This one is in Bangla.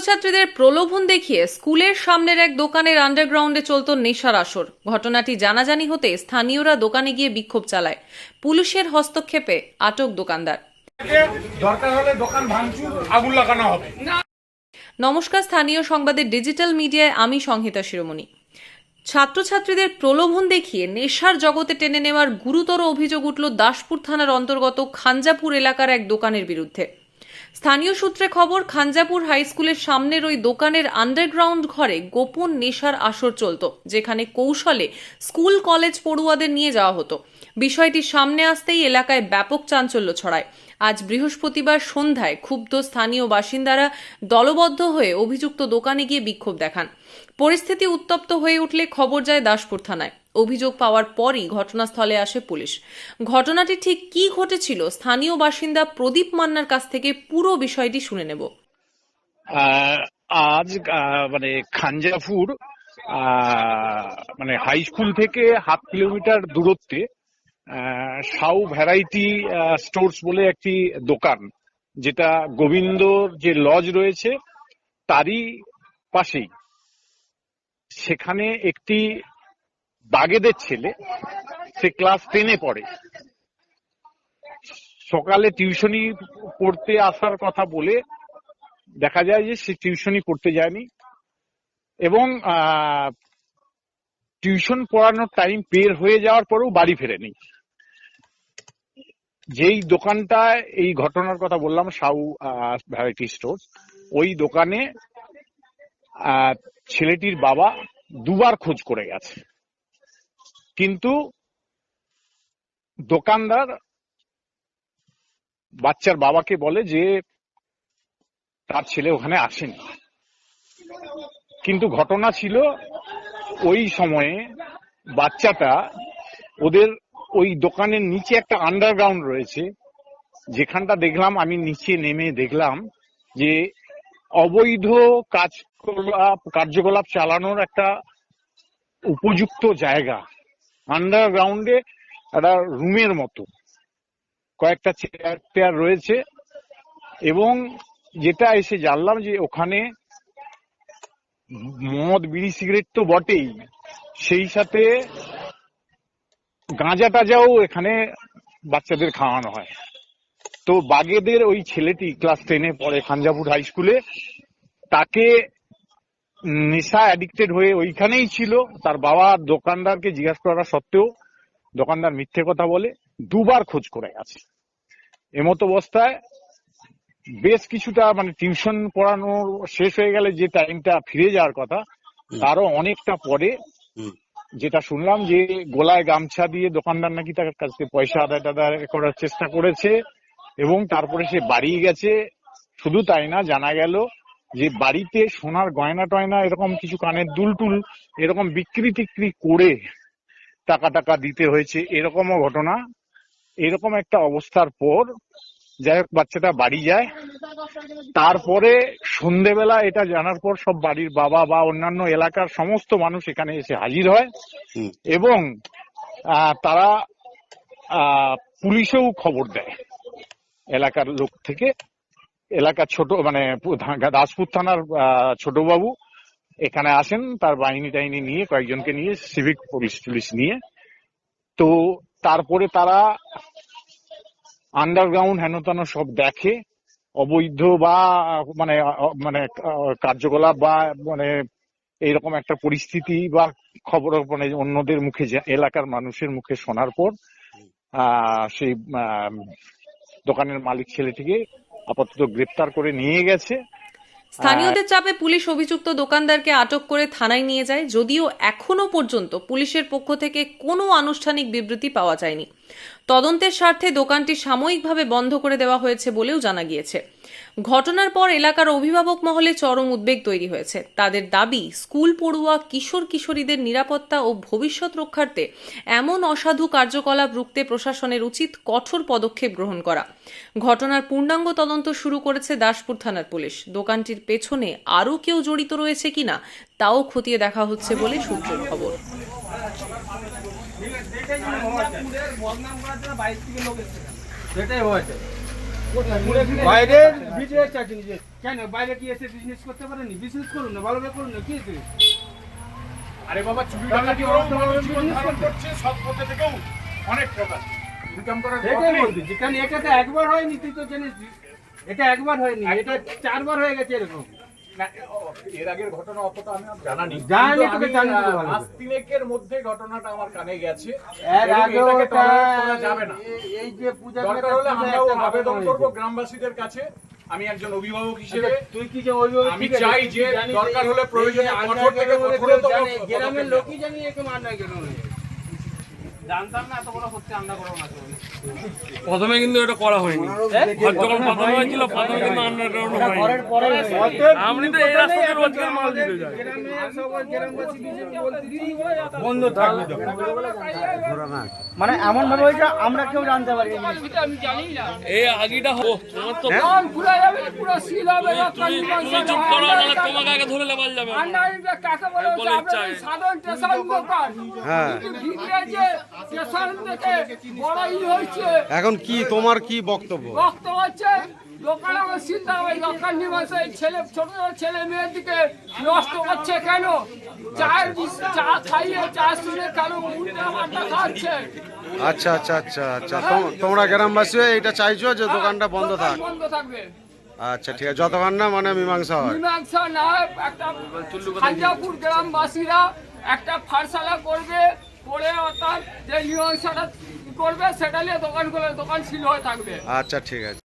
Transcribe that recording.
ছাত্রছাত্রীদের প্রলোভন দেখিয়ে স্কুলের সামনের এক দোকানের আন্ডারগ্রাউন্ডে চলত নেশার আসর। ঘটনাটি জানাজানি হতে স্থানীয়রা দোকানে গিয়ে বিক্ষোভ চালায়। পুলিশের হস্তক্ষেপে আটক দোকানদার। দরকার হলে দোকান ভাঙচুর আগুন লাগানো হবে। নমস্কার স্থানীয় সংবাদের ডিজিটাল মিডিয়ায় আমি সংহিতা শিরোমণি। ছাত্রছাত্রীদের প্রলোভন দেখিয়ে নেশার জগতে টেনে নেওয়ার গুরুতর অভিযোগ উঠল দাসপুর থানার অন্তর্গত খাঞ্জাপুর এলাকার এক দোকানের বিরুদ্ধে। স্থানীয় সূত্রে খবর খাঞ্জাপুর হাই স্কুলের সামনের ওই দোকানের আন্ডারগ্রাউন্ড ঘরে গোপন নেশার আসর চলত, যেখানে কৌশলে স্কুল, কলেজ পড়ুয়াদের নিয়ে যাওয়া হতো। বিষয়টি সামনে আসতেই এলাকায় ব্যাপক চাঞ্চল্য ছড়ায়। আজ বৃহস্পতিবার সন্ধ্যায় ক্ষুব্ধ স্থানীয় বাসিন্দারা দলবদ্ধ হয়ে অভিযুক্ত দোকানে গিয়ে বিক্ষোভ দেখান। পরিস্থিতি উত্তপ্ত হয়ে উঠলে খবর যায় দাসপুর থানায়। অভিযোগ পাওয়ার পরই ঘটনাস্থলে আসে পুলিশ। ঘটনাটি ঠিক কী ঘটেছিল, স্থানীয় বাসিন্দা প্রদীপ মান্নার কাছ থেকে পুরো বিষয়টি শুনে নেব। আজ মানে খাঞ্জাপুর মানে হাই স্কুল থেকে হাফ কিলোমিটার দূরত্বে সাউ ভ্যারাইটি স্টোর্স বলে একটি দোকান, যেটা গোবিন্দর যে লজ রয়েছে, তারই পাশেই। সেখানে একটি বাগেদের ছেলে, সে ক্লাস টেনে পড়ে। সকালে টিউশনি পড়তে আসার কথা বলে দেখা যায় যে সে টিউশনি পড়তে যায়নি এবং টিউশন পড়ানোর টাইম বের হয়ে যাওয়ার পরেও বাড়ি ফেরেনি। যেই দোকানটায় এই ঘটনার কথা বললাম, সাউ ভ্যারাইটি স্টোর ওই দোকানে ছেলেটির বাবা দুবার খোঁজ করে গেছে। কিন্তু দোকানদার বাচ্চার বাবাকে বলে যে, তার ছেলে ওখানে আসেনি। কিন্তু ঘটনা ছিল ওই সময়ে বাচ্চাটা ওদের ওই দোকানের নিচে একটা আন্ডারগ্রাউন্ড রয়েছে। যেখানটা দেখলাম, আমি নিচে নেমে দেখলাম যে অবৈধ কাজকলাপ, কার্যকলাপ চালানোর একটা উপযুক্ত জায়গা। আন্ডারগ্রাউন্ডে একটা রুমের মতো। কয়েকটা চেয়ার টেয়ার রয়েছে এবং যেটা এসে জানলাম যে ওখানে মদ, বিড়ি, সিগারেট তো বটেই। সেই সাথে গাঁজা টাজাও এখানে বাচ্চাদের খাওয়ানো হয়। তো বাগেদের ওই ছেলেটি ক্লাস টেনে পড়ে খাঞ্জাপুর হাই স্কুলে তাকে নেশা অ্যাডিক্টেড হয়ে ওইখানেই ছিল। তার বাবা দোকানদারকে জিজ্ঞাসা করা সত্ত্বেও দোকানদার মিথ্যে কথা বলে দুবার খোঁজ করে গেছে এমতো অবস্থায় বেশ কিছুটা মানে টিউশন পড়ানোর শেষ হয়ে গেলে যে টাইমটা ফিরে যাওয়ার কথা তারও অনেকটা পরে যেটা শুনলাম যে গোলায় গামছা দিয়ে দোকানদার নাকি তার কাছ থেকে পয়সা আদায় টাদায় করার চেষ্টা করেছে। এবং তারপরে সে বাড়ি গেছে। শুধু তাই না জানা গেল যে বাড়িতে সোনার গয়না টয়না এরকম কিছু কানের দুল টুল এরকম বিক্রি টিক্রি করে টাকা টাকা দিতে হয়েছে এরকমও ঘটনা। এরকম একটা অবস্থার পর যাই হোক বাচ্চাটা বাড়ি যায়। তারপরে সন্ধেবেলা এটা জানার পর সব বাড়ির বাবা বা অন্যান্য এলাকার সমস্ত মানুষ এখানে এসে হাজির হয়। এবং আহ, তারা আহ, পুলিশেও খবর দেয়। এলাকার লোক থেকে এলাকার ছোট মানে দাসপুর থানার ছোটবাবু এখানে আসেন, তার বাহিনী টাহিনী নিয়ে কয়েকজনকে নিয়ে, সিভিক পুলিশ টুলিশ নিয়ে। তো তারপরে তারা আন্ডারগ্রাউন্ড হেনতেন সব দেখে, অবৈধ বা মানে মানে কার্যকলাপ বা মানে এইরকম একটা পরিস্থিতি বা খবর মানে অন্যদের মুখে এলাকার মানুষের মুখে শোনার পর সেই দোকানের মালিক ছেলেটিকে আপাতত গ্রেপ্তার করে নিয়ে গেছে। স্থানীয়দের চাপে পুলিশ অভিযুক্ত দোকানদারকে আটক করে থানায় নিয়ে যায়, যদিও এখনও পর্যন্ত পুলিশের পক্ষ থেকে কোনো আনুষ্ঠানিক বিবৃতি পাওয়া যায়নি। তদন্তের স্বার্থে দোকানটি সাময়িকভাবে বন্ধ করে দেওয়া হয়েছে বলেও জানা গিয়েছে। ঘটনার পর এলাকার অভিভাবক মহলে চরম উদ্বেগ তৈরি হয়েছে। তাদের দাবি, স্কুল পড়ুয়া, কিশোর কিশোরীদের নিরাপত্তা ও ভবিষ্যৎ রক্ষার্থে এমন অসাধু কার্যকলাপ রুখতে প্রশাসনের উচিত কঠোর পদক্ষেপ গ্রহণ করা। ঘটনার পূর্ণাঙ্গ তদন্ত শুরু করেছে দাসপুর থানার পুলিশ। দোকানটির পেছনে আরও কেউ জড়িত রয়েছে কিনা, তাও খতিয়ে দেখা হচ্ছে বলে সূত্রের খবর। হয়েছে বাইরের ভিডিও চাকরি যে কেন? বাইরে কি এসে বিজনেস করতে পারেনি? বিজনেস করুন না ভালোভাবে করুন না কি? আরে বাবা চুরি ডাকাতি করছে। সব পথে থেকেও অনেক টাকা। ইনকাম করার এটাই বলছি যেখানে এটা তো একবার হয়নি তুই তো জানিস এটা একবার হয়নি এটা চারবার হয়ে গেছে এরকম। এর আগের ঘটনা অতটা আমি জানা নেই জানি, তোকে জানি তো আহ, ভালো মাস করে। তিনেকের মধ্যে ঘটনাটা আমার কানে গেছে। এর এবং ওটা যাবে না। এই যে পূজা দরকার হলে আমরাও আবেদন করব গ্রামবাসীদের কাছে। আমি একজন অভিভাবক হিসেবে। তুই কি যে ওইভাবে আমি চাই যে দরকার হলে প্রয়োজনে কঠোর থেকে গ্রামের কঠোরতম গ্রামের লোকই জানি এরকম আন্ডার গ্রামে জানতাম না এত বড় হচ্ছে আমরা করব না। প্রথমে কিন্তু এটা করা হয়নি। আর যখন প্রথমে হয়েছিল প্রথমে কিন্তু আন্ডারগ্রাউন্ড হয়নি। আপনি তো এই রাস্তা দিয়ে রোজগার মাল দিতে বন্ধ থাকবে মানে এমন ভাবে হয়েছে আমরা কেউ জানতে পারি এই আগিটা হো তোমার তো তুমি তুমি চুপ করো নাহলে তোমাকে আগে ধরে লেবাল যাবে। বলে ইচ্ছা হ্যাঁ। এখন কি তোমার কি বক্তব্য? বক্তব্য হচ্ছে আমার চিন্তা হয় নিবাসে ছেলে ছোট ছোট ছেলে মেয়ের দিকে নষ্ট করছে কেন? চায়ের চা খাইয়ে চা শুনে উল্টা খাচ্ছে। আচ্ছা আচ্ছা আচ্ছা আচ্ছা। তোম- তোমরা গ্রামবাসী হয়ে এটা চাইছো যে দোকানটা বন্ধ থাক? বন্ধ থাকবে। আচ্ছা ঠিক আছে। যতক্ষণ না মানে মীমাংসা হয়। মীমাংসা না একটা খাঞ্জাপুর গ্রামবাসীরা একটা ফারসালা করবে করে অর্থাৎ যে মীমাংসাটা করবে সেটা নিয়ে দোকান খোলা দোকান ছিল হয়ে থাকবে। আচ্ছা ঠিক আছে।